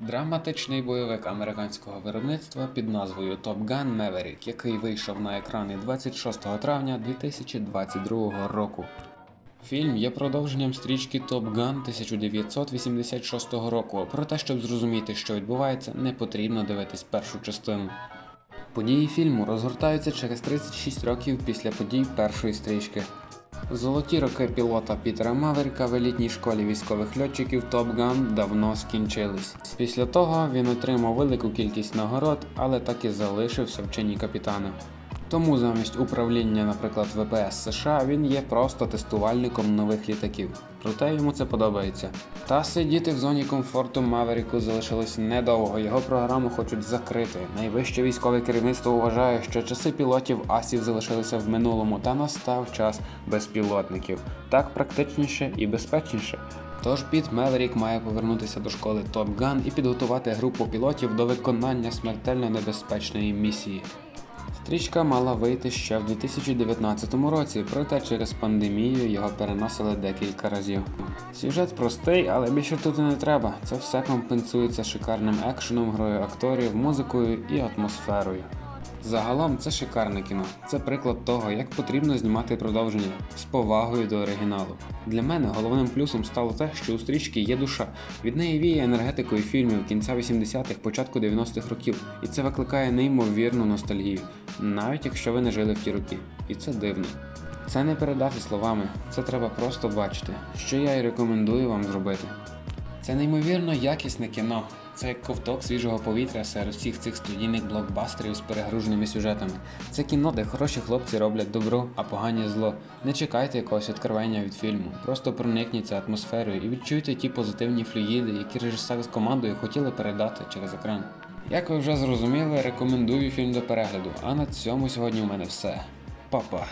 Драматичний бойовик американського виробництва під назвою Top Gun Maverick, який вийшов на екрани 26 травня 2022 року. Фільм є продовженням стрічки Top Gun 1986 року. Проте, щоб зрозуміти, що відбувається, не потрібно дивитись першу частину. Події фільму розгортаються через 36 років після подій першої стрічки. Золоті роки пілота Пітера Маверіка в елітній школі військових льотчиків Top Gun давно скінчились. Після того він отримав велику кількість нагород, але так і залишився в чині капітана. Тому замість управління, наприклад, ВПС США, він є просто тестувальником нових літаків. Проте йому це подобається. Та сидіти в зоні комфорту Маверіку залишилось недовго. Його програму хочуть закрити. Найвище військове керівництво вважає, що часи пілотів асів залишилися в минулому, та настав час безпілотників. Так практичніше і безпечніше. Тож Піт Меверік має повернутися до школи Top Gun і підготувати групу пілотів до виконання смертельно небезпечної місії. Стрічка мала вийти ще в 2019 році, проте через пандемію його переносили декілька разів. Сюжет простий, але більше тут і не треба. Це все компенсується шикарним екшеном, грою акторів, музикою і атмосферою. Загалом це шикарне кіно. Це приклад того, як потрібно знімати продовження з повагою до оригіналу. Для мене головним плюсом стало те, що у стрічки є душа. Від неї віє енергетикою фільмів кінця 80-х, початку 90-х років, і це викликає неймовірну ностальгію, навіть якщо ви не жили в ті роки. І це дивно. Це не передати словами, це треба просто бачити, що я і рекомендую вам зробити. Це неймовірно якісне кіно. Це як ковток свіжого повітря серед всіх цих студійних блокбастерів з перегруженими сюжетами. Це кіно, де хороші хлопці роблять добро, а погані зло. Не чекайте якогось відкривання від фільму. Просто проникніться атмосферою і відчуйте ті позитивні флюїди, які режисер з командою хотіли передати через екран. Як ви вже зрозуміли, рекомендую фільм до перегляду. А на цьому сьогодні у мене все. Па-па!